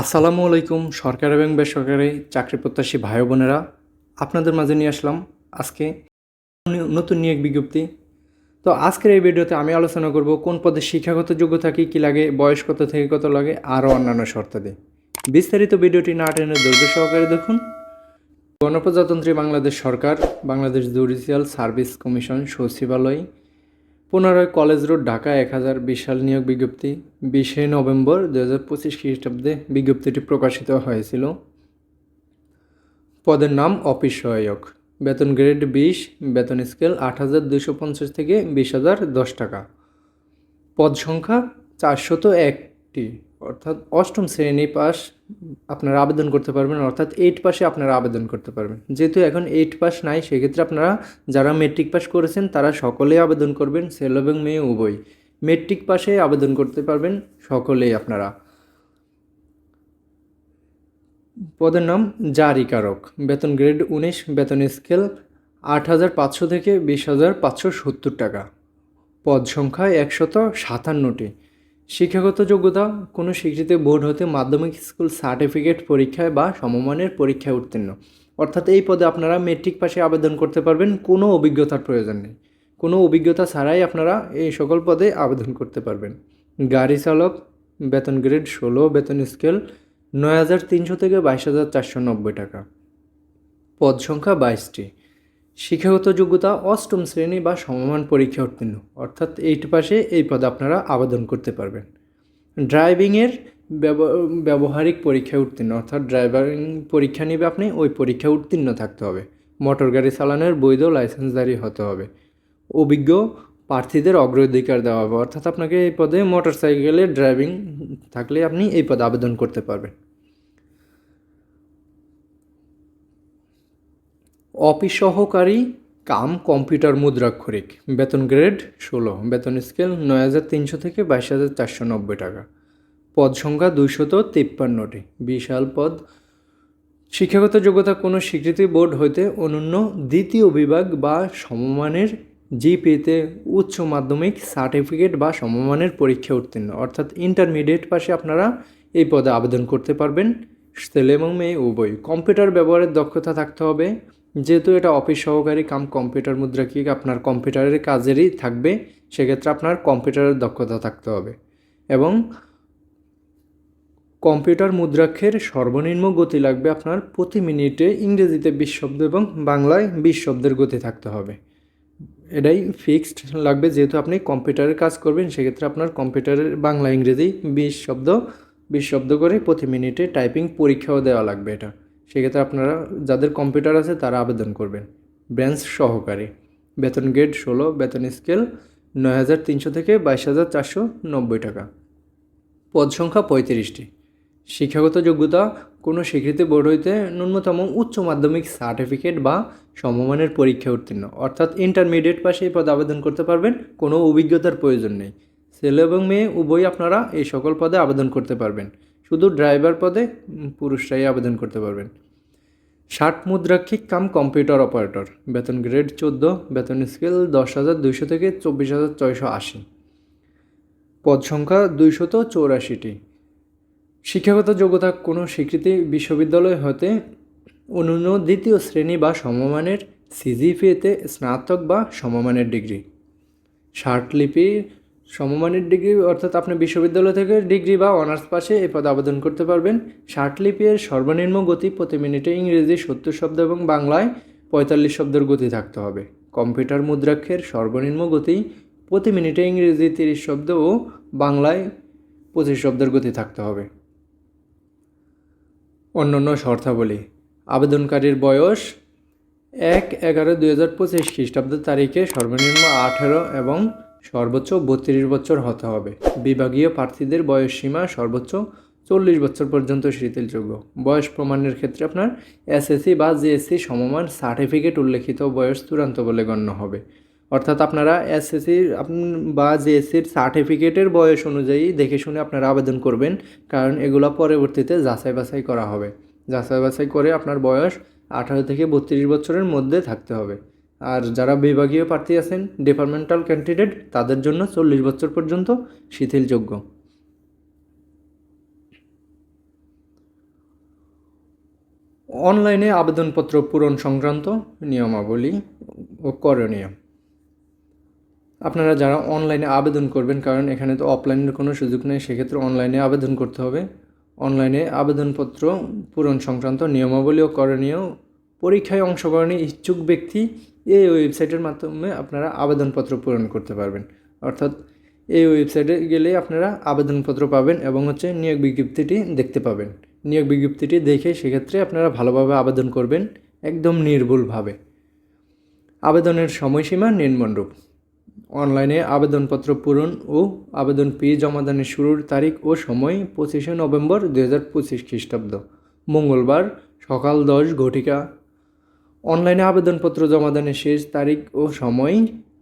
আসসালামু আলাইকুম, সরকার এবং বেসরকারি চাকরি প্রত্যাশী ভাই বোনেরা। আপনাদের মাঝে নিয়ে আসলাম আজকে নতুন নিয়োগ বিজ্ঞপ্তি। তো আজকের এই ভিডিওতে আমি আলোচনা করব কোন পদে শিক্ষাগত যোগ্যতা কী কী লাগে, বয়স কত থেকে কত লাগে, আরও অন্যান্য শর্তাদি বিস্তারিত ভিডিওটি না টেনে ধৈর্য সহকারে দেখুন। গণপ্রজাতন্ত্রী বাংলাদেশ সরকার, বাংলাদেশ জুডিশিয়াল সার্ভিস কমিশন সচিবালয় পুনরায় কলেজ রোড, ঢাকা, এক হাজার বিশ সাল নিয়োগ বিজ্ঞপ্তি। বিশে নভেম্বর দু হাজার পঁচিশ খ্রিস্টাব্দে বিজ্ঞপ্তিটি প্রকাশিত হয়েছিল। পদের নাম অফিস সহায়ক। বেতন গ্রেড বিশ, বেতন স্কেল আট হাজার দুশো পঞ্চাশ থেকে বিশ হাজার দশ টাকা। পদ সংখ্যা চারশত একটি। অর্থাৎ অষ্টম শ্রেণি পাস আপনারা আবেদন করতে পারবেন, অর্থাৎ এইট পাসে আপনারা আবেদন করতে পারবেন। যেহেতু এখন এইট পাস নাই, সেক্ষেত্রে আপনারা যারা মেট্রিক পাস করেছেন, তারা সকলেই আবেদন করবেন ছেলে এবং মেয়ে উভয়। মেট্রিক পাসে আবেদন করতে পারবেন সকলেই আপনারা। পদের নাম জারিকারক। বেতন গ্রেড উনিশ, বেতন স্কেল আট হাজার পাঁচশো থেকে বিশ হাজার পাঁচশো সত্তর টাকা। পদ সংখ্যা একশত সাতান্নটি। শিক্ষাগত যোগ্যতা, কোনো স্বীকৃত বোর্ড হতে মাধ্যমিক স্কুল সার্টিফিকেট পরীক্ষায় বা সমমানের পরীক্ষায় উত্তীর্ণ। অর্থাৎ এই পদে আপনারা মেট্রিক পাশে আবেদন করতে পারবেন, কোনো অভিজ্ঞতার প্রয়োজন নেই। কোনো অভিজ্ঞতা ছাড়াই আপনারা এই সকল পদে আবেদন করতে পারবেন। গাড়ি চালক, বেতন গ্রেড ষোলো, বেতন স্কেল নয় হাজার তিনশো থেকে বাইশ হাজার চারশো নব্বই টাকা। পদ সংখ্যা বাইশটি। শিক্ষাগত যোগ্যতা অষ্টম শ্রেণি বা সমমান পরীক্ষা উত্তীর্ণ। অর্থাৎ এইট পাশে এই পদে আপনারা আবেদন করতে পারবেন। ড্রাইভিংয়ের ব্যব- ব্যবহারিক পরীক্ষায় উত্তীর্ণ। অর্থাৎ ড্রাইভিং পরীক্ষা নেবে আপনি, ওই পরীক্ষা উত্তীর্ণ থাকতে হবে। মোটর গাড়ি চালানোর বৈধ লাইসেন্সধারী হতে হবে। অভিজ্ঞ প্রার্থীদের অগ্রাধিকার দেওয়া হবে। অর্থাৎ আপনাকে এই পদে মোটর সাইকেলের ড্রাইভিং থাকলে আপনি এই পদে আবেদন করতে পারবেন। অফিস সহকারী কাম কম্পিউটার মুদ্রাক্ষরিক। বেতন গ্রেড ষোলো। বেতন স্কেল নয় হাজার তিনশো থেকে বাইশ হাজার চারশো নব্বই টাকা। পদ সংখ্যা দুইশত তিপ্পান্নটি। বিশাল পদ। শিক্ষাগত যোগ্যতা কোনো স্বীকৃতি বোর্ড হইতে অনন্য দ্বিতীয় বিভাগ বা সমমানের জিপিতে উচ্চ মাধ্যমিক সার্টিফিকেট বা সমমানের পরীক্ষা উত্তীর্ণ। অর্থাৎ ইন্টারমিডিয়েট পাশে আপনারা এই পদে আবেদন করতে পারবেন। ছেলে এবং মেয়ে উভয় কম্পিউটার ব্যবহারের দক্ষতা থাকতে হবে। যেহেতু এটা অফিস সহকারী কাম কম্পিউটার মুদ্রা কি আপনার কম্পিউটারের কাজেরই থাকবে, সেক্ষেত্রে আপনার কম্পিউটারের দক্ষতা থাকতে হবে। এবং কম্পিউটার মুদ্রাক্ষের সর্বনিম্ন গতি লাগবে আপনার প্রতি মিনিটে ইংরেজিতে বিশ শব্দ এবং বাংলায় বিশ শব্দের গতি থাকতে হবে। এটাই ফিক্সড লাগবে, যেহেতু আপনি কম্পিউটারের কাজ করবেন, সেক্ষেত্রে আপনার কম্পিউটারের বাংলা ইংরেজি বিশ শব্দ বিশ শব্দ করে প্রতি মিনিটে টাইপিং পরীক্ষাও দেওয়া লাগবে এটা। সেক্ষেত্রে আপনারা যাদের কম্পিউটার আছে তারা আবেদন করবেন। ব্রাঞ্চ সহকারে। বেতন গ্রেড ষোলো, বেতন স্কেল নয় হাজার তিনশো থেকে বাইশ হাজার চারশো নব্বই টাকা। পদ সংখ্যা পঁয়ত্রিশটি। শিক্ষাগত যোগ্যতা, কোনো স্বীকৃতি বোর্ড হইতে ন্যূনতম উচ্চ মাধ্যমিক সার্টিফিকেট বা সমমানের পরীক্ষা উত্তীর্ণ। অর্থাৎ ইন্টারমিডিয়েট পাশে এই পদে আবেদন করতে পারবেন, কোনো অভিজ্ঞতার প্রয়োজন নেই। ছেলে এবং মেয়ে, উভয়ই আপনারা এই সকল পদে আবেদন করতে পারবেন। শুধু ড্রাইভার পদে পুরুষরাই আবেদন করতে পারবেন। ষাট মুদ্রাক্ষিক কাম কম্পিউটার অপারেটর, বেতন গ্রেড চোদ্দ, বেতন স্কেল দশ হাজার দুইশো থেকে চব্বিশ হাজার ছয়শো আশি। পদ সংখ্যা দুইশত চৌরাশিটি। শিক্ষাগত যোগ্যতা কোনো স্বীকৃতি বিশ্ববিদ্যালয় হতে অনন্য দ্বিতীয় শ্রেণি বা সমমানের সিজিপিএতে স্নাতক বা সমমানের ডিগ্রি। লিপি সমমানের ডিগ্রি, অর্থাৎ আপনি বিশ্ববিদ্যালয় থেকে ডিগ্রি বা অনার্স পাশে এই পদে আবেদন করতে পারবেন। লিপির সর্বনিম্ন গতি প্রতি মিনিটে ইংরেজি সত্তর শব্দ এবং বাংলায় পঁয়তাল্লিশ শব্দের গতি থাকতে হবে। কম্পিউটার মুদ্রাক্ষের সর্বনিম্ন গতি প্রতি মিনিটে ইংরেজি তিরিশ শব্দ ও বাংলায় পঁচিশ শব্দের গতি থাকতে হবে। অন্যান্য শর্তাবলী। আবেদনকারীর বয়স এক এগারো দুই হাজার পঁচিশ খ্রিস্টাব্দ তারিখে সর্বনিম্ন আঠেরো এবং সর্বোচ্চ বত্রিশ বছর হতে হবে। বিভাগীয় প্রার্থীদের বয়স সীমা সর্বোচ্চ চল্লিশ বছর পর্যন্ত শিথিলযোগ্য। বয়স প্রমাণের ক্ষেত্রে আপনার এসএসসি বা জিএসসি সমমান সার্টিফিকেট উল্লেখিত বয়স চূড়ান্ত বলে গণ্য হবে। অর্থাৎ আপনারা এসএসসি বা জিএসসির সার্টিফিকেটের বয়স অনুযায়ী দেখে শুনে আপনারা আবেদন করবেন, কারণ এগুলো পরবর্তীতে যাচাই বাছাই করা হবে। যাচাই বাছাই করে আপনার বয়স আঠারো থেকে বত্রিশ বছরের মধ্যে থাকতে হবে। আর যারা বিভাগীয় প্রার্থী আছেন ডিপার্টমেন্টাল ক্যান্ডিডেট তাদের জন্য চল্লিশ বছর পর্যন্ত শিথিলযোগ্য। অনলাইনে আবেদনপত্র পূরণ সংক্রান্ত নিয়মাবলী ও করণীয়। আপনারা যারা অনলাইনে আবেদন করবেন, কারণ এখানে তো অফলাইনের কোনো সুযোগ নেই, সেক্ষেত্রে অনলাইনে আবেদন করতে হবে। অনলাইনে আবেদনপত্র পূরণ সংক্রান্ত নিয়মাবলী ও করণীয় পরীক্ষায় অংশগ্রহণে ইচ্ছুক ব্যক্তি এই ওয়েবসাইটের মাধ্যমে আপনারা আবেদনপত্র পূরণ করতে পারবেন। অর্থাৎ এই ওয়েবসাইটে গেলে আপনারা আবেদনপত্র পাবেন এবং হচ্ছে নিয়োগ বিজ্ঞপ্তিটি দেখতে পাবেন। নিয়োগ বিজ্ঞপ্তিটি দেখে সেক্ষেত্রে আপনারা ভালোভাবে আবেদন করবেন একদম নির্ভুলভাবে। আবেদনের সময়সীমা নিম্নরূপ অনলাইনে আবেদনপত্র পূরণ ও আবেদন ফি জমাদানের শুরুর তারিখ ও সময় পঁচিশে নভেম্বর দু হাজার পঁচিশ খ্রিস্টাব্দ। মঙ্গলবার সকাল দশ ঘটিকা অনলাইনে আবেদনপত্র জমা জমাদানের শেষ তারিখ ও সময়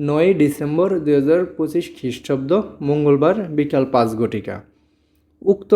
নয় ডিসেম্বর দু হাজার পঁচিশ খ্রিস্টাব্দ মঙ্গলবার বিকাল পাঁচ ঘটিকা। উক্ত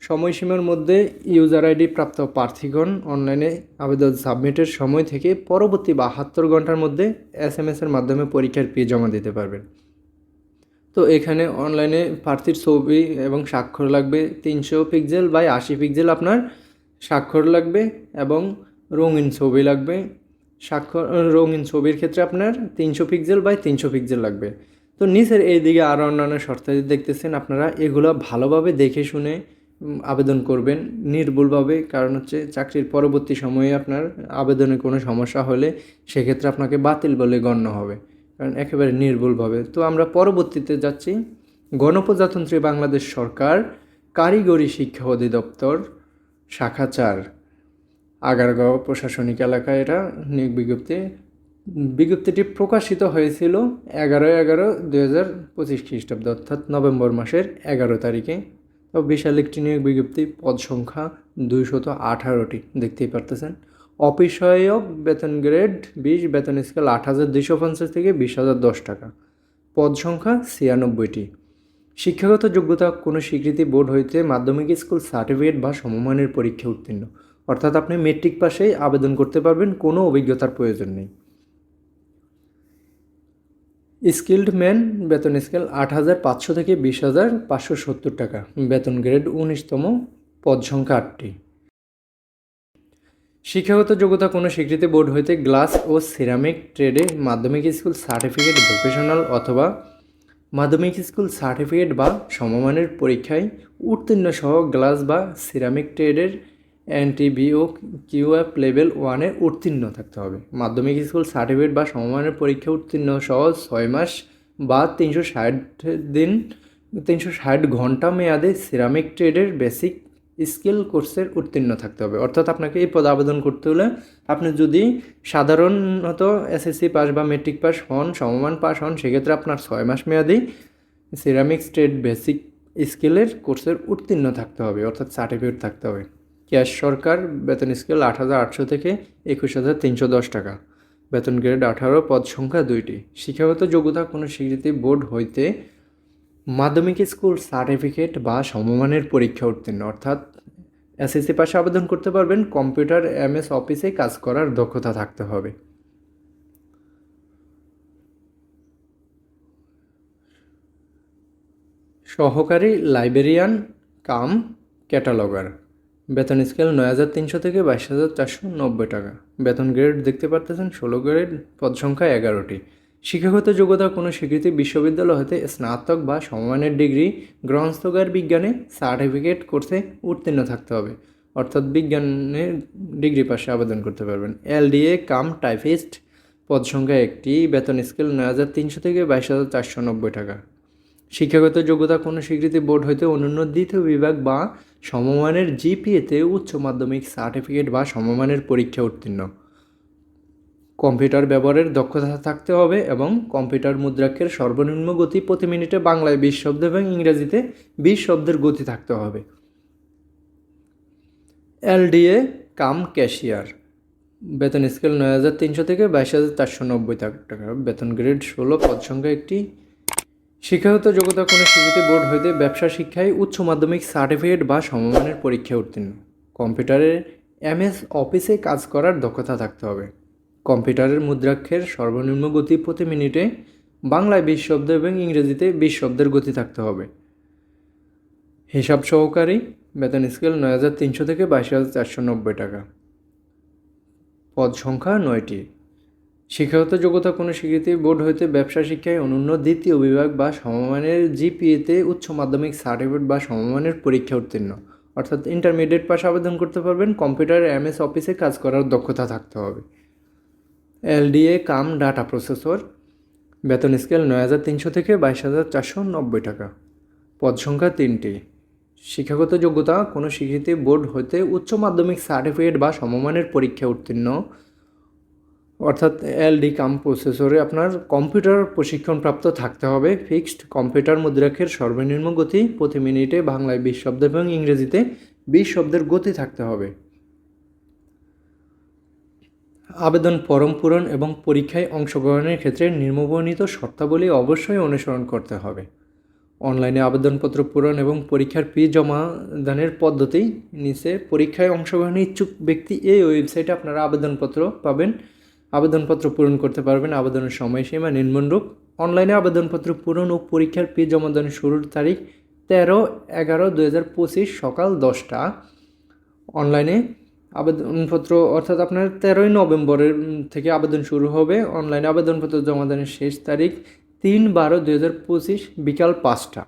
সময়সীমার মধ্যে ইউজার আইডি প্রাপ্ত প্রার্থীগণ অনলাইনে আবেদন সাবমিটের সময় থেকে পরবর্তী বাহাত্তর ঘণ্টার মধ্যে এস এম এসের মাধ্যমে পরীক্ষার ফি জমা দিতে পারবেন। তো এখানে অনলাইনে প্রার্থীর ছবি এবং স্বাক্ষর লাগবে তিনশো পিক্সেল বাই আশি পিক্সেল আপনার স্বাক্ষর লাগবে এবং রঙিন ছবি লাগবে। স্বাক্ষর রঙিন ছবির ক্ষেত্রে আপনার তিনশো পিক্সেল বাই তিনশো পিক্সেল লাগবে। তো নিচের এই দিকে আরও অন্যান্য শর্তাদি দেখতেছেন, আপনারা এগুলো ভালোভাবে দেখে শুনে আবেদন করবেন নির্ভুলভাবে। কারণ হচ্ছে চাকরির পরবর্তী সময়ে আপনার আবেদনে কোনো সমস্যা হলে সেক্ষেত্রে আপনাকে বাতিল বলে গণ্য হবে। কারণ একেবারে নির্ভুলভাবে। তো আমরা পরবর্তীতে যাচ্ছি। গণপ্রজাতন্ত্রী বাংলাদেশ সরকার কারিগরি শিক্ষা অধিদপ্তর, শাখা চার। আগারগাঁও প্রশাসনিক এলাকায় এটা নিয়োগ বিজ্ঞপ্তি, বিজ্ঞপ্তিটি প্রকাশিত হয়েছিল এগারো এগারো দুই হাজার পঁচিশ খ্রিস্টাব্দ, অর্থাৎ নভেম্বর মাসের এগারো তারিখে। বিশাল একটি নিয়োগ বিজ্ঞপ্তি, পদ সংখ্যা দুইশত আঠারোটি, দেখতেই পারতেছেন। অফিস বেতন গ্রেড বিশ, বেতন স্কেল আট হাজার দুইশো পঞ্চাশ থেকে বিশ হাজার দশ টাকা। পদ সংখ্যা ছিয়ানব্বইটি। শিক্ষাগত যোগ্যতা কোনো স্বীকৃতি বোর্ড হইতে মাধ্যমিক স্কুল সার্টিফিকেট বা সমমানের পরীক্ষা উত্তীর্ণ। অর্থাৎ আপনি মেট্রিক পাশেই আবেদন করতে পারবেন, কোনো অভিজ্ঞতার প্রয়োজন নেই। স্কিল্ড ম্যান বেতন স্কেল আট হাজার পাঁচশো থেকে বিশ হাজার পাঁচশো সত্তর টাকা। বেতন গ্রেড উনিশতম, পদ সংখ্যা আটটি। শিক্ষাগত যোগ্যতা কোনো স্বীকৃতি বোর্ড হইতে গ্লাস ও সিরামিক ট্রেডে মাধ্যমিক স্কুল সার্টিফিকেট ভোকেশনাল অথবা মাধ্যমিক স্কুল সার্টিফিকেট বা সমমানের পরীক্ষায় উত্তীর্ণ সহ গ্লাস বা সিরামিক ট্রেডের এনটিভি ও কিউএফ লেভেল ওয়ানে উত্তীর্ণ থাকতে হবে। মাধ্যমিক স্কুল সার্টিফিকেট বা সমমানের পরীক্ষা উত্তীর্ণ সহ ছয় মাস বা তিনশো ষাট দিন, তিনশো ষাট ঘণ্টা মেয়াদে সিরামিক ট্রেডের বেসিক স্কিল কোর্সের উত্তীর্ণ থাকতে হবে। অর্থাৎ আপনাকে এই পদ আবেদন করতে হলে আপনি যদি সাধারণত এসএসসি পাস বা মেট্রিক পাস হন, সমমান পাস হন, সেক্ষেত্রে আপনার ছয় মাস মেয়াদি সিরামিক ট্রেড বেসিক স্কিলের কোর্সের উত্তীর্ণ থাকতে হবে, অর্থাৎ সার্টিফিকেট থাকতে হবে। ক্যাশ সরকার বেতন স্কেল আট হাজার আটশো থেকে একুশ হাজার তিনশো দশ টাকা। বেতন গ্রেড আঠারো, পদ সংখ্যা দুইটি। শিক্ষাগত যোগ্যতা কোনো স্বীকৃতি বোর্ড হইতে মাধ্যমিক স্কুল সার্টিফিকেট বা সমমানের পরীক্ষা উত্তীর্ণ। অর্থাৎ এসএসসি পাশে আবেদন করতে পারবেন, কম্পিউটার, এমএস অফিসে কাজ করার দক্ষতা থাকতে হবে। সহকারী লাইব্রেরিয়ান, কাম, ক্যাটালগার। বেতন স্কেল নয় হাজার তিনশো থেকে বাইশ হাজার চারশো নব্বই টাকা। বেতন গ্রেড দেখতে পারতেছেন ষোলো গ্রেড, পদ সংখ্যা এগারোটি। শিক্ষাগত যোগ্যতা কোনো স্বীকৃতি বিশ্ববিদ্যালয় হতে স্নাতক বা সমমানের ডিগ্রি গ্রন্থগার বিজ্ঞানে সার্টিফিকেট কোর্সে উত্তীর্ণ থাকতে হবে। অর্থাৎ বিজ্ঞানের ডিগ্রি পাশে আবেদন করতে পারবেন। এলডিএ কাম টাইপিস্ট, পদ সংখ্যা একটি, বেতন স্কেল নয় হাজার তিনশো থেকে বাইশ হাজার চারশো নব্বই টাকা। শিক্ষাগত যোগ্যতা কোনো স্বীকৃতি বোর্ড হইতে অন্যান্য দ্বিতীয় বিভাগ বা সমমানের জিপিএতে উচ্চ মাধ্যমিক সার্টিফিকেট বা সমমানের পরীক্ষা উত্তীর্ণ। কম্পিউটার ব্যবহারের দক্ষতা থাকতে হবে এবং কম্পিউটার মুদ্রাক্ষের সর্বনিম্ন গতি প্রতি মিনিটে বাংলায় বিশ শব্দ এবং ইংরেজিতে বিশ শব্দের গতি থাকতে হবে। LDA cum cashier. বেতন স্কেল নয় হাজার তিনশো থেকে বাইশ হাজার চারশো নব্বই টাকা। বেতন গ্রেড ষোলো, পদ সংখ্যা একটি। শিক্ষাগত যোগ্যতা কোনো স্বীকৃতি বোর্ড হইতে ব্যবসা শিক্ষায় উচ্চ মাধ্যমিক সার্টিফিকেট বা সমমানের পরীক্ষা উত্তীর্ণ। কম্পিউটারের এমএস অফিসে কাজ করার দক্ষতা থাকতে হবে। কম্পিউটারের মুদ্রাক্ষের সর্বনিম্ন গতি প্রতি মিনিটে বাংলায় বিশ শব্দ এবং ইংরেজিতে বিশ শব্দের গতি থাকতে হবে। হিসাব সহকারী, বেতন স্কেল নয় হাজার তিনশো থেকে বাইশ হাজার চারশো নব্বই টাকা। পদ সংখ্যা নয়টি। শিক্ষাগত যোগ্যতা কোনো স্বীকৃতি বোর্ড হইতে ব্যবসা শিক্ষায় অনন্য দ্বিতীয় বিভাগ বা সমমানের জিপিএতে উচ্চ মাধ্যমিক সার্টিফিকেট বা সমমানের পরীক্ষা উত্তীর্ণ। অর্থাৎ ইন্টারমিডিয়েট পাশে আবেদন করতে পারবেন কম্পিউটার এমএস অফিসে কাজ করার দক্ষতা থাকতে হবে। এলডিএ, কাম, ডাটা প্রসেসর, বেতন স্কেল নয় হাজার তিনশো থেকে বাইশ হাজার চারশো নব্বই টাকা। পদ সংখ্যা তিনটি। শিক্ষাগত যোগ্যতা কোনো স্বীকৃতি বোর্ড হতে উচ্চ মাধ্যমিক সার্টিফিকেট বা সমমানের পরীক্ষা উত্তীর্ণ। অর্থাৎ এলডি কাম প্রসেসরে আপনার কম্পিউটার প্রশিক্ষণপ্রাপ্ত থাকতে হবে। ফিক্সড কম্পিউটার মুদ্রাক্ষের সর্বনিম্ন গতি প্রতি মিনিটে বাংলায় বিশ শব্দ এবং ইংরেজিতে বিশ শব্দের গতি থাকতে হবে। আবেদন ফরম পূরণ এবং পরীক্ষায় অংশগ্রহণের ক্ষেত্রে নিম্নবর্ণিত শর্তাবলী অবশ্যই অনুসরণ করতে হবে। অনলাইনে আবেদনপত্র পূরণ এবং পরীক্ষার ফি জমা দানের পদ্ধতি নিচে পরীক্ষায় অংশগ্রহণে ইচ্ছুক ব্যক্তি এই ওয়েবসাইটে আপনারা আবেদনপত্র পাবেন। আবেদনপত্র পূরণ করতে পারবেন। আবেদনের সময়সীমা নিম্নরূপ। অনলাইনে আবেদনপত্র পূরণ ও পরীক্ষার ফি জমা দানের শুরুর তারিখ তেরো এগারো দু সকাল দশটা। অনলাইনে আবেদনপত্র অর্থাৎ আপনার তেরোই নভেম্বরের থেকে আবেদন শুরু হবে। অনলাইনে আবেদনপত্র জমা দানের শেষ তারিখ তিন বারো পঁচিশ বিকাল পাঁচটা।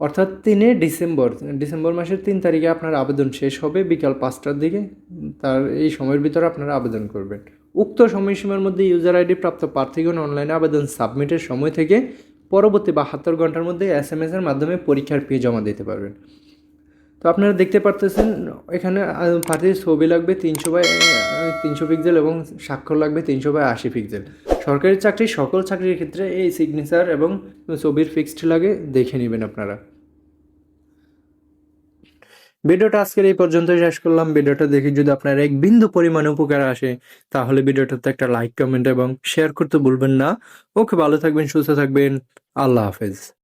অর্থাৎ তিনে ডিসেম্বর ডিসেম্বর মাসের তিন তারিখে আপনার আবেদন শেষ হবে বিকাল পাঁচটার দিকে। তার এই সময়ের ভিতরে আপনারা আবেদন করবেন। উক্ত সময়সীমার মধ্যে ইউজার আইডি প্রাপ্ত প্রার্থীগণ অনলাইনে আবেদন সাবমিটের সময় থেকে পরবর্তী বাহাত্তর ঘণ্টার মধ্যে এস এম এর মাধ্যমে পরীক্ষার ফি জমা দিতে পারবেন। তো আপনারা দেখতে পারতেছেন, এখানে প্রার্থীর ছবি লাগবে তিনশো বাই তিনশো পিক্সেল এবং স্বাক্ষর লাগবে তিনশো বাই আশি পিক্সেল সরকারি চাকরি, সকল চাকরির ক্ষেত্রে এই সিগনেচার এবং ছবির ফিক্সড লাগে, দেখে নেবেন আপনারা। ভিডিওটা আজকের এই পর্যন্ত শেষ করলাম। ভিডিওটা দেখে যদি আপনার এক বিন্দু পরিমাণে উপকার আসে, তাহলে ভিডিওটাতে একটা লাইক কমেন্ট এবং শেয়ার করতে ভুলবেন না। ওকে, ভালো থাকবেন, সুস্থ থাকবেন। আল্লাহ হাফেজ।